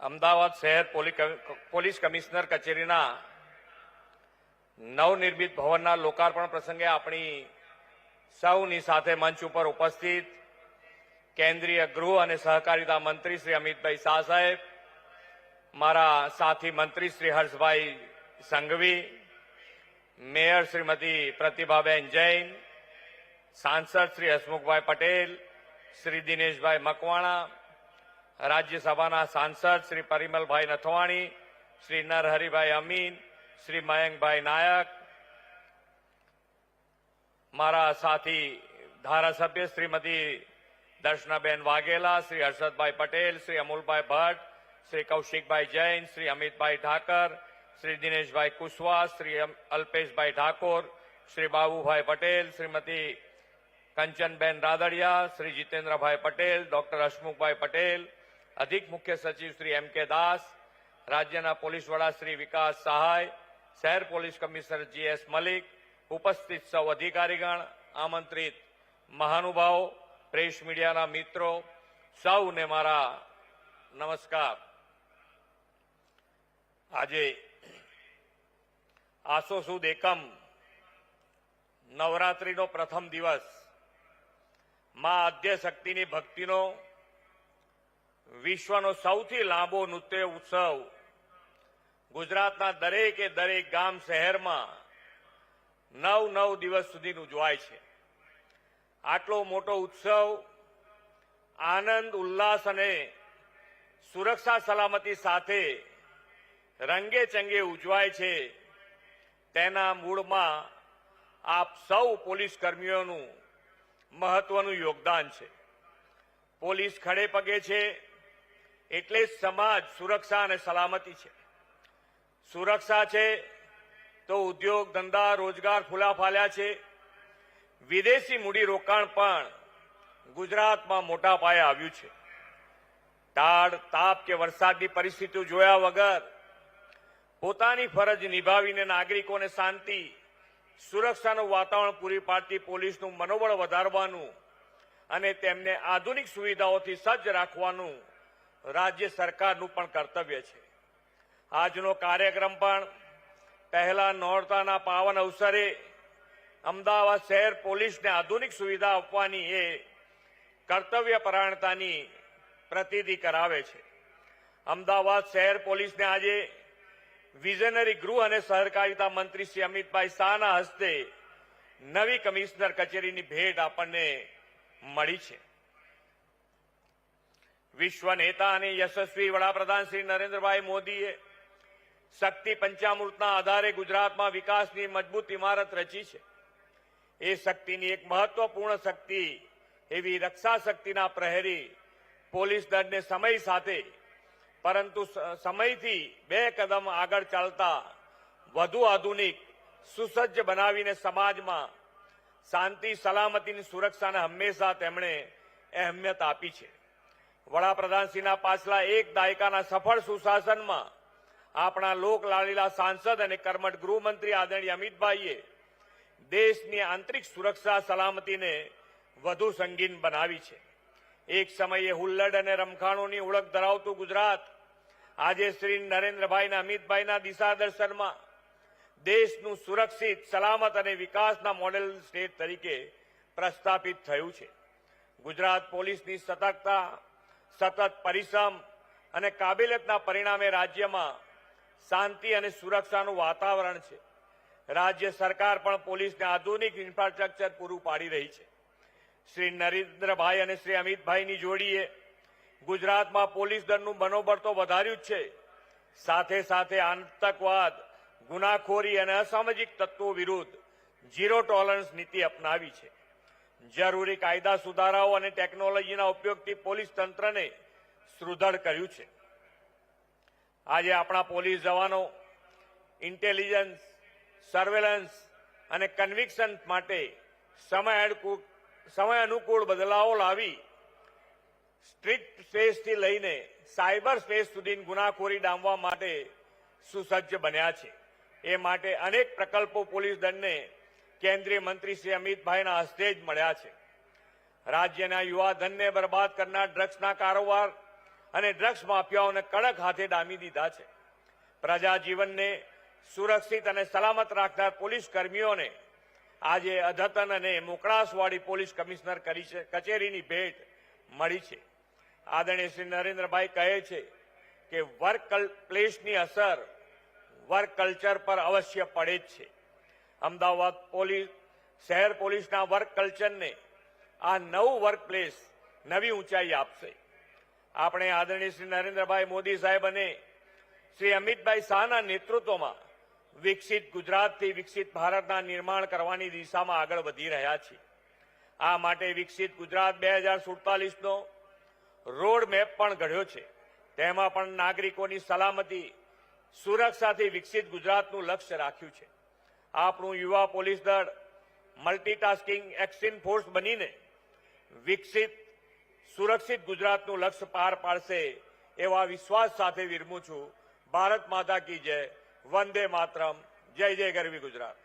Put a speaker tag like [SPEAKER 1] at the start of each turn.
[SPEAKER 1] અમદાવાદ શહેર police commissioner કચેરીના નવનિર્મિત ભવનના લોકાર્પણ પ્રસંગે આપણી સૌની સાથે મંચ ઉપર ઉપસ્થિત કેન્દ્રીય ગૃહ અને સહકારિતા મંત્રી શ્રી અમિતભાઈ શાહ સાહેબ, મારા સાથી મંત્રી શ્રી હર્ષભાઈ સંઘવી, મેયર શ્રીમતી પ્રતિભાબેન જૈન, સાંસદ શ્રી હસમુખભાઈ પટેલ, શ્રી દિનેશભાઈ મકવાણા રાજ્યસભાના સાંસદ શ્રી પરિમલભાઈ નથવાણી, શ્રી નરહરિભાઈ અમીન, શ્રી મયંકભાઈ નાયક, મારા સાથી ધારાસભ્ય શ્રીમતી દર્શનાબેન વાઘેલા, શ્રી હર્ષદભાઈ પટેલ, શ્રી અમુલભાઈ ભટ્ટ, શ્રી કૌશિકભાઈ જૈન, શ્રી અમિતભાઈ ઠાકર, શ્રી દિનેશભાઈ કુશવાહ, શ્રી અલ્પેશભાઈ ઠાકોર, શ્રી બાબુભાઈ પટેલ, શ્રીમતી કંચનબેન રાદડિયા, શ્રી જીતેન્દ્રભાઈ પટેલ, ડોક્ટર હસમુખભાઈ પટેલ અધિક મુખ્ય સચિવ શ્રી એમ કે દાસ, રાજ્યના પોલીસ વડા શ્રી વિકાસ સહાય, શહેર પોલીસ કમિશનર જીએસ મલિક, ઉપસ્થિત સૌ અધિકારીગણ, આમંત્રિત મહાનુભાવો, પ્રેસ મીડિયાના મિત્રો, સૌને મારા નમસ્કાર. આજે આસો સુદ એકમ નવરાત્રીનો પ્રથમ દિવસ. માં આદ્ય શક્તિની ભક્તિનો વિશ્વનો સૌથી લાંબો નૃત્ય ઉત્સવ ગુજરાતના દરેકે દરેક ગામ શહેરમાં નવ નવ દિવસ સુધી ઉજવાય છે. આટલો મોટો ઉત્સવ આનંદ, ઉલ્લાસ અને સુરક્ષા સલામતી સાથે રંગે ચંગે ઉજવાય છે. તેના મૂળમાં આપ સૌ પોલીસ કર્મીઓનું મહત્વનું યોગદાન છે. પોલીસ ખડે પગે છે. એટલે સમાજ સુરક્ષા અને સલામતી છે. સુરક્ષા છે તો ઉદ્યોગ, ધંધા, રોજગાર ખુલ્લા ફાલ્યા છે. વિદેશી મૂડીરોકાણ પણ ગુજરાતમાં મોટા પાયે આવ્યું છે. તાડ, તાપ કે વરસાદની પરિસ્થિતિઓ જોયા વગર પોતાની ફરજ નિભાવીને નાગરિકોને શાંતિ, સુરક્ષાનું વાતાવરણ પૂરી પાડતી પોલીસનું મનોબળ વધારવાનું અને તેમને આધુનિક સુવિધાઓથી સજ્જ રાખવાનું રાજ્ય સરકારનું પણ કર્તવ્ય છે. આજનો કાર્યક્રમ પણ પહેલા નોરતાના પાવન અવસરે અમદાવાદ શહેર પોલીસને આધુનિક સુવિધા આપવાની એ કર્તવ્ય પરાયણતાની પ્રતીતિ કરાવે છે. અમદાવાદ શહેર પોલીસને આજે વિઝનરી ગૃહ અને સહકારિતા મંત્રી શ્રી અમિતભાઈ શાહના હસ્તે નવી કમિશનર કચેરીની ભેટ આપણને મળી છે. વિશ્વ નેતા અને યશસ્વી વડાપ્રધાન શ્રી નરેન્દ્રભાઈ મોદીએ શક્તિ પંચામૃતના આધારે ગુજરાતમાં વિકાસની મજબૂત ઇમારત રચી છે. એ શક્તિની એક મહત્વપૂર્ણ શક્તિ એવી રક્ષા શક્તિના પ્રહેરી પોલીસ દળને સમય સાથે, પરંતુ સમયથી બે કદમ આગળ ચાલતા વધુ આધુનિક, સુસજ્જ બનાવીને સમાજમાં શાંતિ, સલામતીની સુરક્ષાને હંમેશા તેમણે અહેમિયત આપી છે. વડાપ્રધાનશ્રીના પાછલા એક દાયકાના સફળ સુશાસનમાં આપણા લોકલાલીલા સાંસદ અને કર્મઠ ગૃહમંત્રી આદરણીય અમિતભાઈએ દેશની આંતરિક સુરક્ષા સલામતીને વધુ સંગીન બનાવી છે. એક સમયે હુલ્લડ અને રમખાણોની ઓળખ ધરાવતું ગુજરાત આજે શ્રી નરેન્દ્રભાઈના અમિતભાઈના દિશાદર્શનમાં દેશનું સુરક્ષિત, સલામત અને વિકાસના મોડેલ સ્ટેટ તરીકે પ્રસ્થાપિત થયું છે. ગુજરાત પોલીસની સતર્કતા સતત પરિશ્રમ અને કાબિલિયતના પરિણામે રાજ્યમાં શાંતિ અને સુરક્ષાનું વાતાવરણ છે. રાજ્ય સરકાર પણ પોલીસને આધુનિક ઇન્ફ્રાસ્ટ્રક્ચર પૂરું પાડી રહી છે. શ્રી નરેન્દ્રભાઈ અને શ્રી અમિતભાઈની જોડીએ ગુજરાતમાં પોલીસ દળનું મનોબળ તો વધાર્યું જ છે. સાથે સાથે આતંકવાદ, ગુનાખોરી અને અસામાજિક તત્વો વિરુદ્ધ ઝીરો ટોલરન્સ નીતિ અપનાવી છે. જરૂરી કાયદા સુધારાઓ અને ટેકનોલોજીના ઉપયોગથી પોલીસ તંત્રને સુદૃઢ કર્યું છે. આજે આપણા પોલીસ જવાનો ઇન્ટેલિજન્સ, સર્વેલન્સ અને કન્વિક્શન માટે સમય સમય અનુકૂળ બદલાવો લાવી સ્ટ્રીટ સ્પેસથી લઈને સાયબર સ્પેસ સુધી ગુનાખોરી ડામવા માટે સુસજ્જ બન્યા છે. એ માટે અનેક પ્રકલ્પો પોલીસ દળને કેન્દ્રીય મંત્રી શ્રી અમિતભાઈના હસ્તે જ મળ્યા છે. રાજ્યના યુવા ધનને બરબાદ કરનાર ડ્રગ્સના કારોબાર અને ડ્રગ્સ માફિયાઓને કડક હાથે ડામી દીધા છે. પ્રજાજીવનને સુરક્ષિત અને સલામત રાખનાર પોલીસ કર્મીઓને આજે અધતન અને મોકળાશવાળી પોલીસ કમિશનર કચેરીની ભેટ મળી છે. આદરણીય શ્રી નરેન્દ્રભાઈ કહે છે કે વર્ક પ્લેસની અસર વર્ક કલ્ચર પર અવશ્ય પડે જ છે. અમદાવાદ પોલીસ, શહેર પોલીસના વર્ક કલ્ચરને આ નવું વર્ક પ્લેસ નવી ઊંચાઈ આપશે. આપણે આદરણીય શ્રી નરેન્દ્રભાઈ મોદી સાહેબ અને શ્રી અમિતભાઈ શાહના નેતૃત્વમાં વિકસિત ગુજરાતથી વિકસિત ભારતના નિર્માણ કરવાની દિશામાં આગળ વધી રહ્યા છીએ. આ માટે વિકસિત ગુજરાત બે હજાર સુડતાલીસનો રોડ મેપ પણ ઘડ્યો છે. તેમાં પણ નાગરિકોની સલામતી, સુરક્ષાથી વિકસિત ગુજરાતનું લક્ષ્ય રાખ્યું છે. આપણું યુવા પોલીસ દળ મલ્ટીટાસ્કિંગ એક્શન ફોર્સ બનીને વિકસિત, સુરક્ષિત ગુજરાતનું લક્ષ્ય પાર પાડશે એવા વિશ્વાસ સાથે વિરમું છું. ભારત માતા કી જય. વંદે માતરમ. જય જય ગરવી ગુજરાત.